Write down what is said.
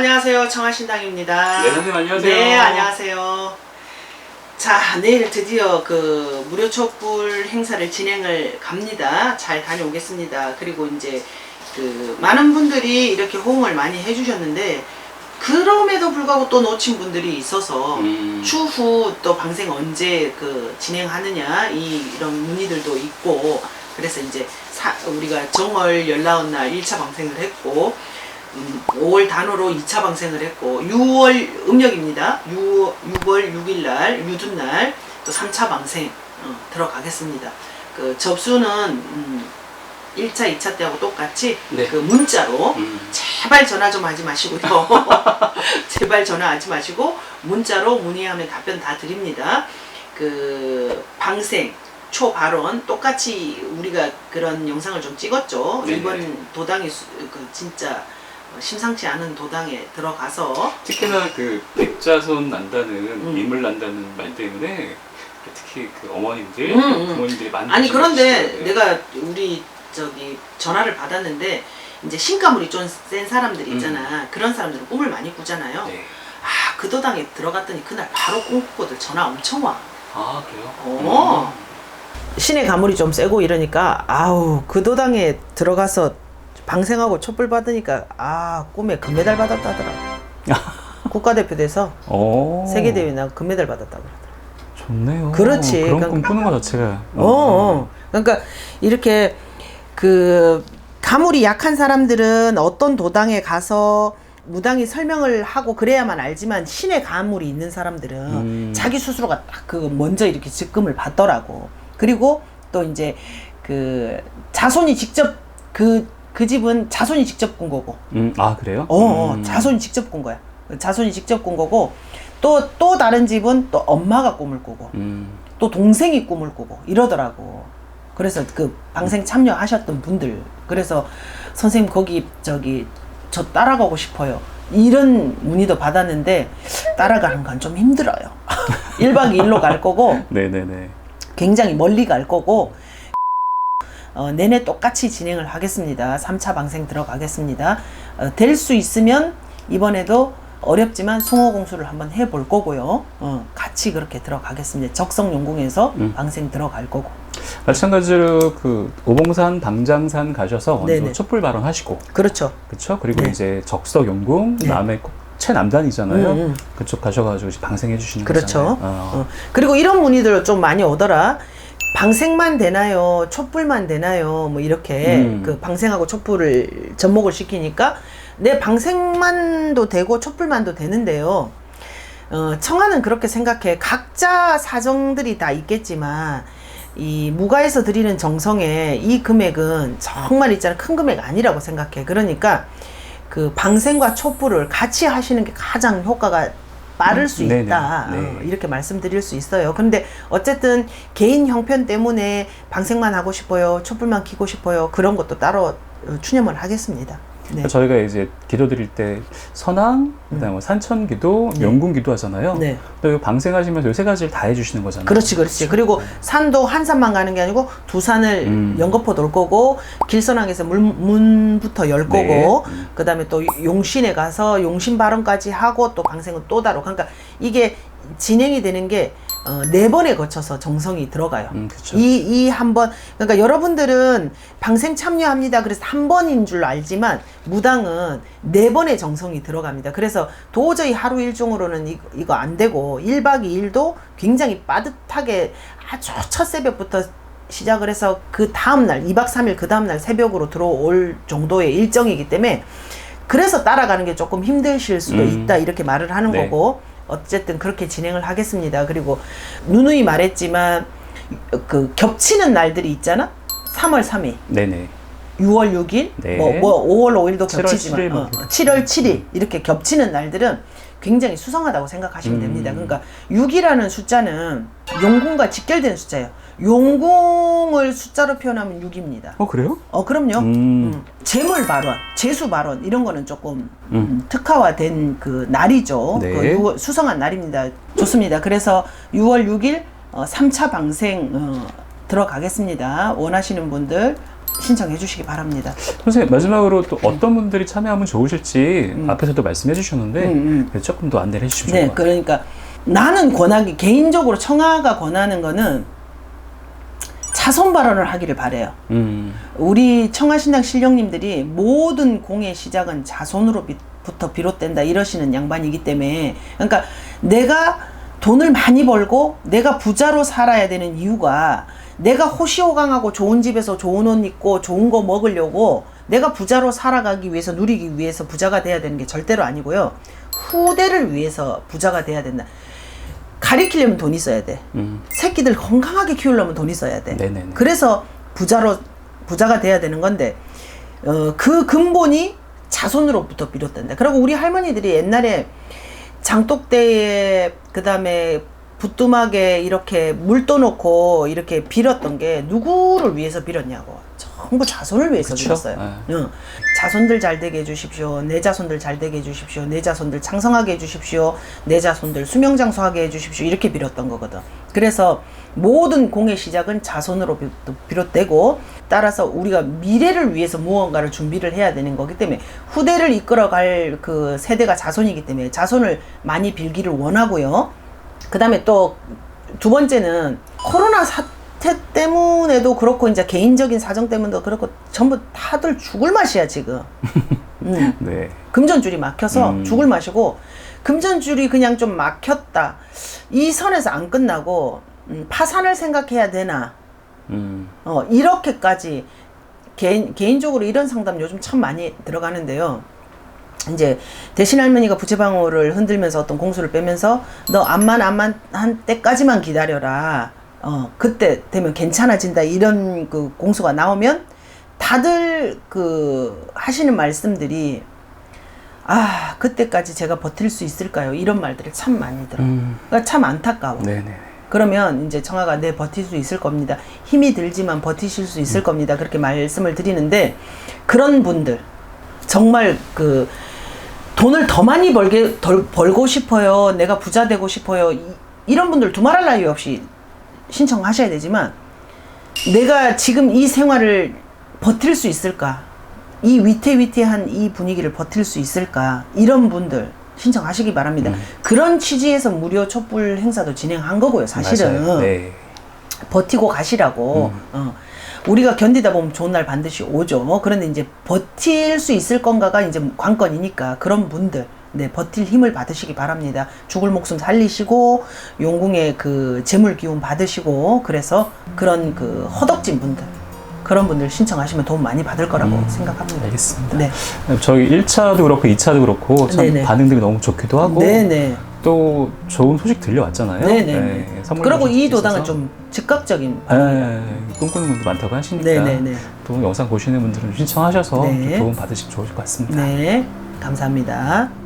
안녕하세요. 청하신당입니다. 네, 선생님 안녕하세요. 네, 안녕하세요. 자, 내일 드디어 그 무료 촛불 행사를 진행을 갑니다. 잘 다녀오겠습니다. 그리고 이제 그 많은 분들이 이렇게 호응을 많이 해주셨는데 그럼에도 불구하고 또 놓친 분들이 있어서 음. 추후 또 방생 언제 그 진행하느냐 이 이런 문의들도 있고 그래서 이제 사, 우리가 정월 열나온 날 1차 방생을 했고 음, 5월 단호로 2차 방생을 했고 6월 음력입니다. 6, 6월 6일 날 유둔 날또 3차 방생 어, 들어가겠습니다. 그 접수는 음, 1차, 2차 때하고 똑같이 네. 그 문자로 음. 제발 전화 좀 하지 마시고요. 제발 전화하지 마시고 문자로 문의하면 답변 다 드립니다. 그 방생 초 발언 똑같이 우리가 그런 영상을 좀 찍었죠. 네네. 이번 도당이 수- 그 진짜 심상치 않은 도당에 들어가서 특히나 그 백자손 난다는 음. 인물 난다는 말 때문에 특히 그 어머님들, 음, 음. 부모님들이 많이 아니 그런데 말씀하시더라고요. 내가 우리 저기 전화를 받았는데 이제 신가물이 좀 센 사람들 있잖아. 그런 사람들은 꿈을 많이 꾸잖아요. 음. 네. 아, 그 도당에 들어갔더니 그날 바로 꿈꾸거든. 전화 엄청 와. 아 그래요? 어. 신의 가물이 좀 세고 이러니까 아우 그 도당에 들어가서 방생하고 촛불 받으니까 아 꿈에 금메달 받았다더라. 국가대표 돼서 오. 세계 대회 나 금메달 받았다고. 좋네요. 그렇지. 그런 그러니까- 꿈 꾸는 것 자체가. 어, 어. 그러니까 이렇게 그 가물이 약한 사람들은 어떤 도당에 가서 무당이 설명을 하고 그래야만 알지만 신의 가물이 있는 사람들은 음. 자기 스스로가 딱 그 먼저 이렇게 직금을 받더라고. 그리고 또 이제 그 자손이 직접 그, 그 집은 자손이 직접 꾼 거고. 음, 아 그래요? 어, 어, 음. 자손이 직접 꾼 거야. 자손이 직접 꾼 거고. 또, 또 다른 집은 또 엄마가 꿈을 꾸고. 음. 또 동생이 꿈을 꾸고 이러더라고. 그래서 그 방생 참여하셨던 분들 그래서 선생님 거기 저기 저 따라가고 싶어요. 이런 문의도 받았는데 따라가는 건 좀 힘들어요. 1박 2일로 갈 거고 네네네. 굉장히 멀리 갈 거고 어, 내내 똑같이 진행을 하겠습니다. 3차 방생 들어가겠습니다. 어, 될 수 있으면 이번에도 어렵지만 숭어 공수를 한번 해볼 거고요. 어, 같이 그렇게 들어가겠습니다. 적성 용궁에서 음. 방생 들어갈 거고. 마찬가지로 그 오봉산, 방장산 가셔서 먼저. 촛불 발언하시고, 그렇죠. 그렇죠? 그리고 네. 이제 적석 용궁, 네. 남해 최남단이잖아요. 음, 음. 그쪽 가셔가지고 방생해 주시는 그렇죠. 거잖아요. 어. 어. 그리고 이런 문의들 좀 많이 오더라. 방생만 되나요? 촛불만 되나요? 뭐 이렇게 음. 그 방생하고 촛불을 접목을 시키니까 내 방생만도 되고 촛불만도 되는데요. 어, 청하는 그렇게 생각해. 각자 사정들이 다 있겠지만 이 무가에서 드리는 정성에 이 금액은 정말 있잖아 큰 금액 아니라고 생각해. 그러니까 그 방생과 촛불을 같이 하시는 게 가장 효과가 빠를 수 네네. 있다. 네. 어, 이렇게 말씀드릴 수 있어요. 근데 어쨌든 개인 형편 때문에 방생만 하고 싶어요. 촛불만 켜고 싶어요. 그런 것도 따로 어, 추념을 하겠습니다. 네. 저희가 이제 기도 드릴 때 선왕, 그다음에 뭐 산천 기도, 네. 명궁기도 하잖아요. 네. 또 방생하시면서 이세 가지를 다 해주시는 거잖아요. 그렇지, 그렇지. 그리고 산도 한 산만 가는 게 아니고 두 산을 음. 연거푸 돌 거고 길선항에서 문, 문부터 열 네. 거고 음. 그다음에 또 용신에 가서 용신 발언까지 하고 또 방생은 또 다르고 그러니까 이게 진행이 되는 게 어, 네 번에 거쳐서 정성이 들어가요. 음. 이이 한 번 그러니까 여러분들은 방생 참여합니다. 그래서 한 번인 줄 알지만 무당은 네 번의 정성이 들어갑니다. 그래서 도저히 하루 일종으로는 이, 이거 안 되고 1박 2일도 굉장히 빠듯하게 아주 첫 새벽부터 시작을 해서 그 다음 날 2박 3일 그 다음 날 새벽으로 들어올 정도의 일정이기 때문에 그래서 따라가는 게 조금 힘드실 수도 음. 있다 이렇게 말을 하는 네. 거고 어쨌든 그렇게 진행을 하겠습니다. 그리고 누누이 말했지만 그 겹치는 날들이 있잖아. 3월 3일, 네네. 6월 6일, 네. 뭐, 뭐 5월 5일도 7월 겹치지만 7일 뭐 어, 7월 7일 이렇게 겹치는 날들은 굉장히 수상하다고 생각하시면 음. 됩니다. 그러니까 6이라는 숫자는 용궁과 직결된 숫자예요. 용궁을 숫자로 표현하면 6입니다. 어 그래요? 어, 그럼요. 음. 음, 재물 발언, 재수 발언 이런 거는 조금 음. 음, 특화화된 그 날이죠. 네. 그 유월- 수성한 날입니다. 좋습니다. 그래서 6월 6일 어, 3차 방생 어, 들어가겠습니다. 원하시는 분들 신청해 주시기 바랍니다. 선생님 마지막으로 또 어떤 분들이 참여하면 좋으실지 음. 앞에서도 말씀해 주셨는데 음, 음. 조금 더 안내를 해주시면 네, 좋을 것 같아요. 그러니까 나는 권하기 개인적으로 청아가 권하는 거는 자손 발언을 하기를 바래요. 음, 우리 청아신당 신령님들이 모든 공의 시작은 자손으로부터 비롯된다 이러시는 양반이기 때문에 그러니까 내가 돈을 많이 벌고 내가 부자로 살아야 되는 이유가 내가 호시호강하고 좋은 집에서 좋은 옷 입고 좋은 거 먹으려고 내가 부자로 살아가기 위해서 누리기 위해서 부자가 돼야 되는 게 절대로 아니고요. 후대를 위해서 부자가 돼야 된다. 가리키려면 돈이 있어야 돼. 음, 새끼들 건강하게 키우려면 돈이 있어야 돼. 네네네. 그래서 부자로 부자가 돼야 되는 건데 어, 그 근본이 자손으로부터 비롯된다. 그리고 우리 할머니들이 옛날에 장독대에 그다음에 부뚜막에 이렇게 물 떠놓고 이렇게 빌었던 게 누구를 위해서 빌었냐고. 전부 자손을 위해서 그쵸? 빌었어요. 응. 자손들 잘 되게 해주십시오. 내 자손들 잘 되게 해주십시오. 내 자손들 창성하게 해주십시오. 내 자손들 수명장수하게 해주십시오. 이렇게 빌었던 거거든. 그래서 모든 공의 시작은 자손으로 비- 비롯되고 따라서 우리가 미래를 위해서 무언가를 준비를 해야 되는 거기 때문에 후대를 이끌어갈 그 세대가 자손이기 때문에 자손을 많이 빌기를 원하고요. 그 다음에 또 두 번째는 코로나 사 태 때문에도 그렇고 이제 개인적인 사정 때문에도 그렇고 전부 다들 죽을 맛이야 지금. 음. 네. 금전줄이 막혀서 음. 죽을 마시고 금전줄이 그냥 좀 막혔다. 이 선에서 안 끝나고 음, 파산을 생각해야 되나? 음, 어, 이렇게까지 개인, 개인적으로 이런 상담 요즘 참 많이 들어가는데요. 이제 대신 할머니가 부채방울을 흔들면서 어떤 공수를 빼면서 너 암만 암만 한 때까지만 기다려라. 어, 그때 되면 괜찮아진다. 이런 그 공수가 나오면 다들 그 하시는 말씀들이 아, 그때까지 제가 버틸 수 있을까요? 이런 말들을 참 많이 들어요. 음, 그러니까 참 안타까워. 네네. 그러면 이제 청아가 네 버틸 수 있을 겁니다. 힘이 들지만 버티실 수 있을 겁니다. 그렇게 말씀을 드리는데 그런 분들 정말 그 돈을 더 많이 벌게 덜, 벌고 싶어요. 내가 부자 되고 싶어요. 이, 이런 분들 두말할 나위 없이 신청하셔야 되지만 내가 지금 이 생활을 버틸 수 있을까? 이 위태위태한 이 분위기를 버틸 수 있을까? 이런 분들 신청하시기 바랍니다. 음. 그런 취지에서 무료 촛불 행사도 진행한 거고요, 사실은. 네. 버티고 가시라고. 음. 어. 우리가 견디다 보면 좋은 날 반드시 오죠. 그런데 이제 버틸 수 있을 건가가 이제 관건이니까 그런 분들 네 버틸 힘을 받으시기 바랍니다. 죽을 목숨 살리시고 용궁의 그 재물 기운 받으시고 그래서 그런 그 허덕진 분들 그런 분들 신청하시면 도움 많이 받을 거라고 음. 생각합니다. 알겠습니다. 네, 저희 1차도 그렇고 2차도 그렇고 참 네네. 반응들이 너무 좋기도 하고 네, 네, 또 좋은 소식 들려왔잖아요. 네, 네. 그리고 이 도당은. 좀 즉각적인. 네, 꿈꾸는 분도 많다고 하시니까 네, 네, 네. 또 영상 보시는 분들은 신청하셔서 네. 좀 도움 받으시면 좋을 것 같습니다. 네, 감사합니다.